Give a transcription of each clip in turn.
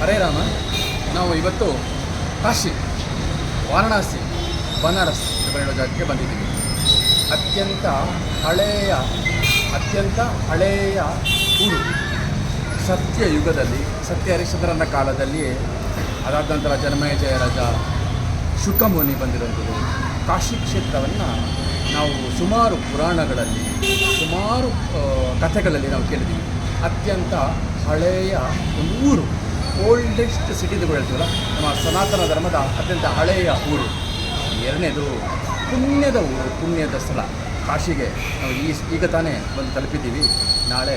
ಹರೇ ರಾಮ. ನಾವು ಇವತ್ತು ಕಾಶಿ, ವಾರಣಾಸಿ, ಬನಾರಸ್ ಹೇಳೋ ಜಾಗಕ್ಕೆ ಬಂದಿದ್ದೀವಿ. ಅತ್ಯಂತ ಹಳೆಯ ಅತ್ಯಂತ ಹಳೆಯ ಊರು. ಸತ್ಯ ಯುಗದಲ್ಲಿ, ಸತ್ಯ ಹರಿಶ್ಚಂದ್ರನ ಕಾಲದಲ್ಲಿ ಅದಾದ ನಂತರ ಜಯರಾಜ ರಾಜ ಶುಕಮುನಿ ಬಂದಿರುವಂಥದ್ದು. ಕಾಶಿ ಕ್ಷೇತ್ರವನ್ನು ನಾವು ಸುಮಾರು ಪುರಾಣಗಳಲ್ಲಿ, ಸುಮಾರು ಕಥೆಗಳಲ್ಲಿ ನಾವು ಕೇಳಿದ್ದೀವಿ. ಅತ್ಯಂತ ಹಳೆಯ ಒಂದು ಊರು ಓಲ್ಡೆಸ್ಟ್ ಸಿಟಿ ಹೇಳ್ತೀವಲ್ಲ, ನಮ್ಮ ಸನಾತನ ಧರ್ಮದ ಅತ್ಯಂತ ಹಳೆಯ ಊರು. ಎರಡನೇದು ಪುಣ್ಯದ ಊರು, ಪುಣ್ಯದ ಸ್ಥಳ. ಕಾಶಿಗೆ ನಾವು ಈ ಈಗ ತಾನೇ ಬಂದು ತಲುಪಿದ್ದೀವಿ. ನಾಳೆ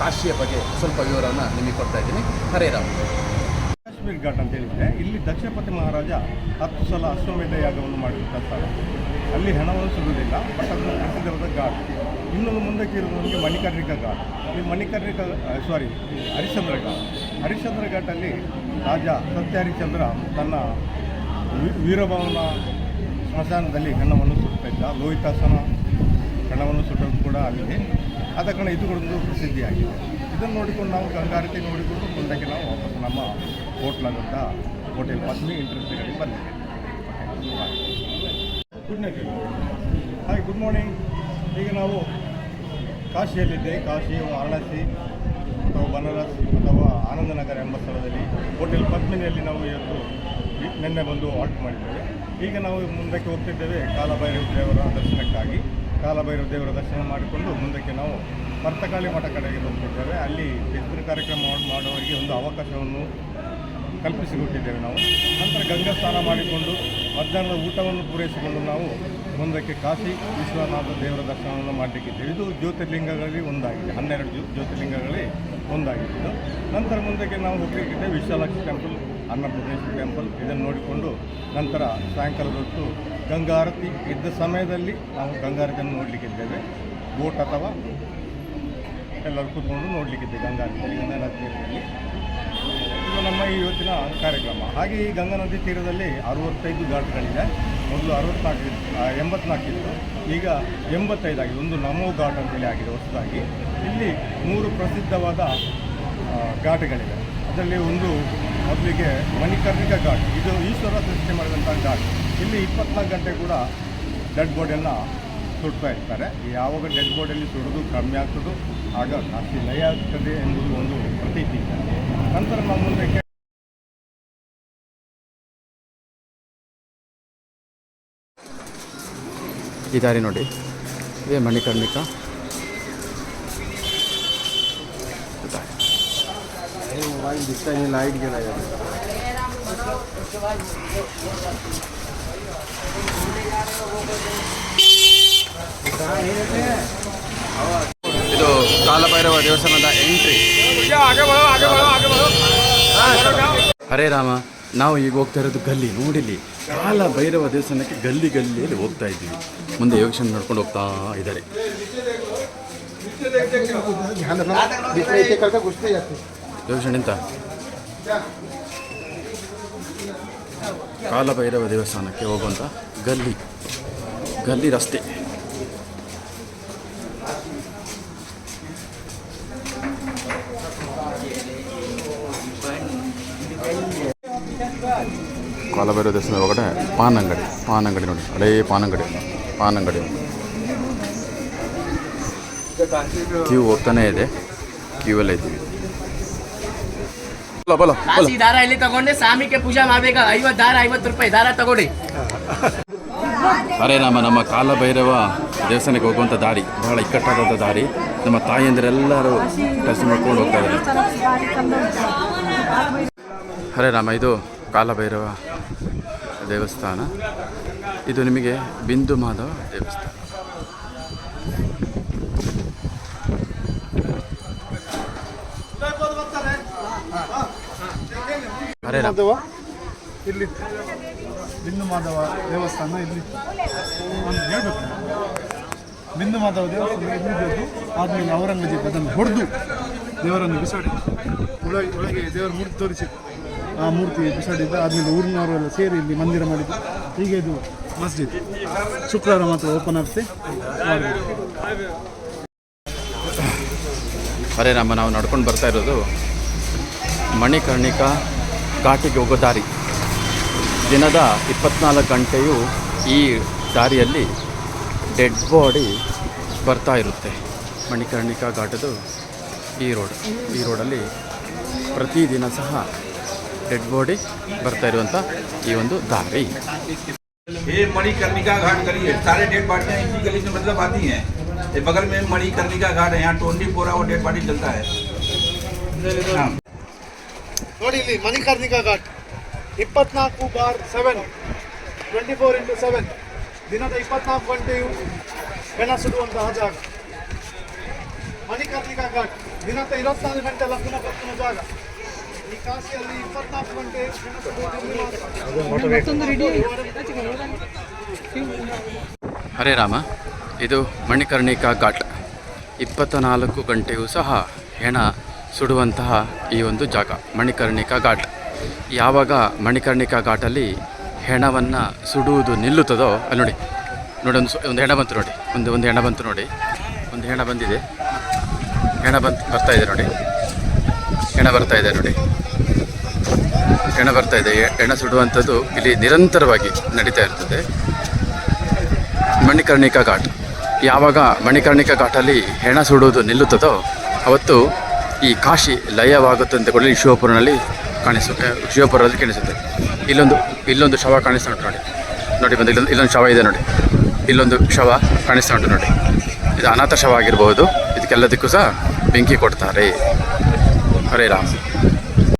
ಕಾಶಿಯ ಬಗ್ಗೆ ಸ್ವಲ್ಪ ವಿವರವನ್ನು ನಿಮಗೆ ಕೊಡ್ತಾ ಇದ್ದೀನಿ. ಹರೇ ರಾಮ್. ಕಾಶ್ಮೀರ್ ಘಾಟ್ ಅಂತ ಹೇಳಿದರೆ ಇಲ್ಲಿ ದಕ್ಷಪತಿ ಮಹಾರಾಜ ಹತ್ತು ಸಲ ಅಶ್ವಮೇಧ ಯಾಗವನ್ನು ಸ್ಥಳ. ಅಲ್ಲಿ ಹಣವನ್ನು ಸಿಗುವುದಿಲ್ಲ, ಬಟ್ ಅದನ್ನು ಘಾಟ್. ಇನ್ನೊಂದು ಮುಂದಕ್ಕೆ ಇರೋದು ನಮಗೆ ಮಣಿಕರ್ಣಿಕಾ ಘಾಟ್. ಈ ಮಣಿಕರ್ಣಿಕ ಸಾರಿ ಹರಿಶ್ಚಂದ್ರ ಘಾಟ್. ಹರಿಶ್ಚಂದ್ರ ಘಾಟಲ್ಲಿ ರಾಜ ಸತ್ಯ ಹರಿಶ್ಚಂದ್ರ ತನ್ನ ವೀರಭವನ ಸ್ಮಶಾನದಲ್ಲಿ ಹೆಣ್ಣವನ್ನು ಸುಟ್ಟಿದ್ದ ಲೋಹಿತಾಸನ ಹೆಣ್ಣವನ್ನು ಸುಟ್ಟದ್ದು ಕೂಡ ಅಲ್ಲಿಗೆ ಆದ ಕಾರಣ ಇದು ಕೂಡ ಒಂದು ಪ್ರಸಿದ್ಧಿಯಾಗಿದೆ. ಇದನ್ನು ನೋಡಿಕೊಂಡು ನಾವು ಗಂಗಾರತಿ ನೋಡಿಕೊಂಡು ಮುಂದಕ್ಕೆ ನಾವು ವಾಪಸ್ ನಮ್ಮ ಹೋಟ್ಲಾದಂಥ ಹೋಟೆಲ್ ಪತ್ನಿ ಇಂಟ್ರೆಸ್ಟ್ ಕಡೆ ಬಂದಿದೆ good night hi good morning ಈಗ ನಾವು ಕಾಶಿಯಲ್ಲಿದ್ದೆ ಕಾಶಿ ವಾರಣಾಸಿ ಅಥವಾ ಬನಾರಸ್, ಅಥವಾ ಆನಂದನಗರ ಎಂಬ ಸ್ಥಳದಲ್ಲಿ ಹೋಟೆಲ್ ಪದ್ಮಿನಿಯಲ್ಲಿ ನಾವು ಇವತ್ತು ನಿನ್ನೆ ಬಂದು ಆಲ್ಟ್ ಮಾಡಿದ್ದೇವೆ. ಈಗ ನಾವು ಮುಂದಕ್ಕೆ ಹೋಗ್ತಿದ್ದೇವೆ ಕಾಲಭೈರವ ದೇವರ ದರ್ಶನಕ್ಕಾಗಿ. ಕಾಲಭೈರವ ದೇವರ ದರ್ಶನ ಮಾಡಿಕೊಂಡು ಮುಂದಕ್ಕೆ ನಾವು ಮರ್ತಕಾಳಿ ಮಠ ಕಡೆಗೆ ಬಂದಿದ್ದೇವೆ ಅಲ್ಲಿ ಬಿಸಿಲು ಕಾರ್ಯಕ್ರಮ ಮಾಡ್- ಮಾಡುವವರಿಗೆ ಒಂದು ಅವಕಾಶವನ್ನು ಕಲ್ಪಿಸಿಕೊಟ್ಟಿದ್ದೇವೆ ನಾವು. ನಂತರ ಗಂಗಾ ಸ್ನಾನ ಮಾಡಿಕೊಂಡು ಮಧ್ಯಾಹ್ನದ ಊಟವನ್ನು ಪೂರೈಸಿಕೊಂಡು ನಾವು ಮುಂದಕ್ಕೆ ಕಾಶಿ ವಿಶ್ವನಾಥ ದೇವರ ದರ್ಶನವನ್ನು ಮಾಡಲಿಕ್ಕಿದ್ದೇವೆ. ಇದು ಜ್ಯೋತಿರ್ಲಿಂಗಗಳಲ್ಲಿ ಒಂದಾಗಿದೆ. ಹನ್ನೆರಡು ಜ್ಯೋ ಜ್ಯೋತಿರ್ಲಿಂಗಗಳಲ್ಲಿ ಒಂದಾಗಿದೆ ಇದು. ನಂತರ ಮುಂದಕ್ಕೆ ನಾವು ಹೋಗಲಿಕ್ಕಿದ್ದೆ ವಿಶಾಲಾಕ್ಷಿ ಟೆಂಪಲ್ ಅನ್ನಪೂರ್ಣೇಶ್ವರಿ ಟೆಂಪಲ್. ಇದನ್ನು ನೋಡಿಕೊಂಡು ನಂತರ ಸಾಯಂಕಾಲದ ಹೊತ್ತು ಗಂಗಾರತಿ ಇದ್ದ ಸಮಯದಲ್ಲಿ ನಾವು ಗಂಗಾರತಿಯನ್ನು ನೋಡಲಿಕ್ಕಿದ್ದೇವೆ. ಬೋಟ್ ಅಥವಾ ಎಲ್ಲರೂ ಕೂತ್ಕೊಂಡು ನೋಡಲಿಕ್ಕಿದ್ದೆ ಗಂಗಾರತಿ. ಗಂಗಾರತಿಯಲ್ಲಿ ನಮ್ಮ ಈ ಇವತ್ತಿನ ಕಾರ್ಯಕ್ರಮ. ಹಾಗೆ ಈ ಗಂಗಾ ನದಿ ತೀರದಲ್ಲಿ ಅರವತ್ತೈದು ಘಾಟ್ಗಳಿದೆ. ಮೊದಲು ಅರವತ್ನಾಲ್ಕು ಎಂಬತ್ನಾಲ್ಕು ಇತ್ತು. ಈಗ ಎಂಬತ್ತೈದು ಆಗಿದೆ. ಒಂದು ನಮೋ ಘಾಟ್ ಅಂತೇಳಿ ಆಗಿದೆ, ಹೊಸದಾಗಿ. ಇಲ್ಲಿ ಮೂರು ಪ್ರಸಿದ್ಧವಾದ ಘಾಟ್ಗಳಿವೆ. ಅದರಲ್ಲಿ ಒಂದು ಮೊದಲಿಗೆ ಮಣಿಕರ್ಣಿಕ ಘಾಟ್. ಇದು ಈಶ್ವರ ಸೃಷ್ಟಿ ಮಾಡಿದಂಥ ಘಾಟ್. ಇಲ್ಲಿ ಇಪ್ಪತ್ನಾಲ್ಕು ಗಂಟೆ ಕೂಡ ಡೆಡ್ ಬಾಡಿಯನ್ನು ಸುಡ್ತಾ ಇರ್ತಾರೆ. ಯಾವಾಗ ಡೆಡ್ ಬಾಡಿಯಲ್ಲಿ ಸುಡೋದು ಕಮ್ಮಿ ಆಗ್ತದೋ, ಆಗ ಜಾಸ್ತಿ ಲಯ ಆಗ್ತದೆ ಎಂಬುದು ಒಂದು ಬರ್ತೈತಿ ನಂತರ ನಾವು ಮುಂದೆ ಈ ದಾರಿ ನೋಡಿ. ಇದೇ ಮಣಿಕರ್ಣಿಕ ಇದು ಕಾಲಭೈರವ ದೇವಸ್ಥಾನದ ಎಂಟ್ರಿ. ಹರೇ ರಾಮ ನಾವು ಈಗ ಹೋಗ್ತಾ ಇರೋದು ಗಲ್ಲಿ ನೋಡಿಲಿ ಕಾಲ ಭೈರವ ದೇವಸ್ಥಾನಕ್ಕೆ ಗಲ್ಲಿ ಗಲ್ಲಿಯಲ್ಲಿ ಹೋಗ್ತಾ ಇದ್ದೀವಿ. ಮುಂದೆ ಯೋಗಕ್ಷನ್ ನಡ್ಕೊಂಡು ಹೋಗ್ತಾ ಇದ್ದಾರೆ. ಯೋಗಕ್ಷನ್ ಎಂತ? ಕಾಲ ಭೈರವ ದೇವಸ್ಥಾನಕ್ಕೆ ಹೋಗುವಂಥ ಗಲ್ಲಿ ಗಲ್ಲಿ ರಸ್ತೆ. ಕಾಲಭೈರವ ದೇವಸ್ಥಾನದ ಒಳಗಡೆ ಪಾನ್ ಅಂಗಡಿ ಪಾನ್ ಅಂಗಡಿ ನೋಡಿ ಹಳೇ ಪಾನ್ ಅಂಗಡಿ ಪಾನ್ ಅಂಗಡಿ ಕ್ಯೂ ಹೋಗ್ತಾನೆ ಇದೆ ಕ್ಯೂ ಎಲ್ಲ ಇದ್ದೀವಿ ಬಲ ದಾರ ಇಲ್ಲಿ ತಗೊಂಡೆ ಸ್ವಾಮಿಗೆ ಪೂಜೆ ಮಾಡ್ಬೇಕ. ಐವತ್ತು ದಾರ ಐವತ್ತು ರೂಪಾಯಿ ದಾರ ತಗೊಳ್ಳಿ. ಅರೆ ನಮ್ಮ ನಮ್ಮ ಕಾಲಭೈರವ ದೇವಸ್ಥಾನಕ್ಕೆ ಹೋಗುವಂಥ ದಾರಿ ಬಹಳ ಇಕ್ಕಟ್ಟಾದಂಥ ದಾರಿ. ನಮ್ಮ ತಾಯಿಯಂದಿರೆಲ್ಲರೂ ಟಚ್ ಮಾಡ್ಕೊಂಡು ಹೋಗ್ತಾ ಇದ್ದಾರೆ. ಹರೇ ರಾಮ ಇದು ಕಾಲಭೈರವ ದೇವಸ್ಥಾನ. ಇದು ನಿಮಗೆ ಬಿಂದು ಮಾಧವ ದೇವಸ್ಥಾನ. ಇಲ್ಲಿ ಬಿಂದು ಮಾಧವ ದೇವಸ್ಥಾನ ಇಲ್ಲಿ ಹೇಳ್ಬೇಕು. ಬಿಂದು ಮಾಧವ ದೇವಸ್ಥಾನ ಇಲ್ಲಿದ್ದದ್ದು ಆದಮೇಲೆ ಔರಂಗಜೇಬ್ ಅದನ್ನು ಹೊಡೆದು ದೇವರನ್ನು ಬಿಸಾಡಿ, ಒಳಗೆ ಒಳಗೆ ದೇವರ ಮೂರ್ತಿ ತೋರಿಸಿ ಆ ಮೂರ್ತಿ ಬಿಸಾಡಿದ್ದ ಆದಮೇಲೆ ಊರಿನವರೆಲ್ಲ ಸೇರಿ ಇಲ್ಲಿ ಮಂದಿರ ಮಾಡಿದ್ದು. ಹೀಗೆ ಇದು ಮಸ್ಜಿದ್. ಶುಕ್ರವಾರ ಮಾತ್ರ ಓಪನ್ ಆಗುತ್ತೆ ಅರೆ ನಮ್ಮ ನಾವು ನಡ್ಕೊಂಡು ಬರ್ತಾ ಇರೋದು ಮಣಿಕರ್ಣಿಕಾ ಘಾಟಿಗೆ ಹೋಗೋ ದಾರಿ. ದಿನದ ಇಪ್ಪತ್ನಾಲ್ಕು ಗಂಟೆಯೂ ಈ ದಾರಿಯಲ್ಲಿ ಡೆಡ್ ಬಾಡಿ ಬರ್ತಾ ಇರುತ್ತೆ. ಮಣಿಕರ್ಣಿಕಾ ಘಾಟದು ಈ ರೋಡ್. ಈ ರೋಡಲ್ಲಿ ಪ್ರತಿದಿನ ಸಹ ಡೆಡ್ ಬಾಡಿ ಬರ್ತಾ ಇರುವಂಥ ಈ ಒಂದು ದಾರಿ ये मणिकर्णिका घाट गली है सारे डेड बॉडियाँ इसी गली से मतलब आती हैं ये बगल में मणिकर्णिका घाट है यहाँ twenty four hour dead body चलता है हाँ ನೋಡಿ ಇಲ್ಲಿ ಮಣಿಕರ್ಣಿಕಾ ಘಾಟ್ ಇಪ್ಪತ್ನಾಲ್ಕು bar seven twenty four into seven ದಿನದ ಇಪ್ಪತ್ನಾಲ್ಕು ಗಂಟೆಯು ಹೆಣ ಸುಡುವಂತಹ ಜಾಗ ಮಣಿಕರ್ಣಿಕಾ ಘಾಟ್ ದಿನದ ಇಪ್ಪತ್ನಾಲ್ಕು ಗಂಟೆ ಲಗ್ನ ಬರ್ತನ ಜಾಗ ಈ ಹರೇ ರಾಮ, ಇದು ಮಣಿಕರ್ಣಿಕಾ ಘಾಟ್. ಇಪ್ಪತ್ತ ನಾಲ್ಕು ಗಂಟೆಯೂ ಸಹ ಹೆಣ ಸುಡುವಂತಹ ಈ ಒಂದು ಜಾಗ, ಮಣಿಕರ್ಣಿಕಾ ಘಾಟ್. ಯಾವಾಗ ಮಣಿಕರ್ಣಿಕಾ ಘಾಟಲ್ಲಿ ಹೆಣವನ್ನು ಸುಡುವುದು ನಿಲ್ಲುತ್ತದೋ, ಅಲ್ಲಿ ನೋಡಿ ನೋಡಿ ಒಂದು ಒಂದು ಹೆಣ ಬಂತು ನೋಡಿ, ಒಂದು ಒಂದು ಹೆಣ ಬಂತು ನೋಡಿ, ಒಂದು ಹೆಣ ಬಂದಿದೆ. ಹೆಣ ಬಂತು, ಬರ್ತಾ ಇದೆ ನೋಡಿ. ಹೆಣ ಬರ್ತಾ ಇದೆ ನೋಡಿ. ಹೆಣ ಬರ್ತಾ ಇದೆ. ಹೆಣ ಸುಡುವಂಥದ್ದು ಇಲ್ಲಿ ನಿರಂತರವಾಗಿ ನಡೀತಾ ಇರ್ತದೆ. ಮಣಿಕರ್ಣಿಕಾ ಘಾಟ್. ಯಾವಾಗ ಮಣಿಕರ್ಣಿಕಾ ಘಾಟಲ್ಲಿ ಹೆಣ ಸುಡುವುದು ನಿಲ್ಲುತ್ತದೋ, ಅವತ್ತು ಈ ಕಾಶಿ ಲಯವಾಗುತ್ತೆ ಅಂತ ಕೂಡ ಶಿವಪುರನಲ್ಲಿ ಕಾಣಿಸುತ್ತೆ ಶಿವಪುರದಲ್ಲಿ ಕಾಣಿಸುತ್ತೆ. ಇಲ್ಲೊಂದು ಇಲ್ಲೊಂದು ಶವ ಕಾಣಿಸ್ತಾ ಉಂಟು ನೋಡಿ. ನೋಡಿ ಬಂದು, ಇಲ್ಲೊಂದು ಇಲ್ಲೊಂದು ಶವ ಇದೆ ನೋಡಿ. ಇಲ್ಲೊಂದು ಶವ ಕಾಣಿಸ್ತಾ ಉಂಟು ನೋಡಿ. ಇದು ಅನಾಥ ಶವ ಆಗಿರ್ಬೋದು. ಇದಕ್ಕೆಲ್ಲದಕ್ಕೂ ಸಹ ಬೆಂಕಿ ಕೊಡ್ತಾರೆ. ಹರೇ ರಾಮ್.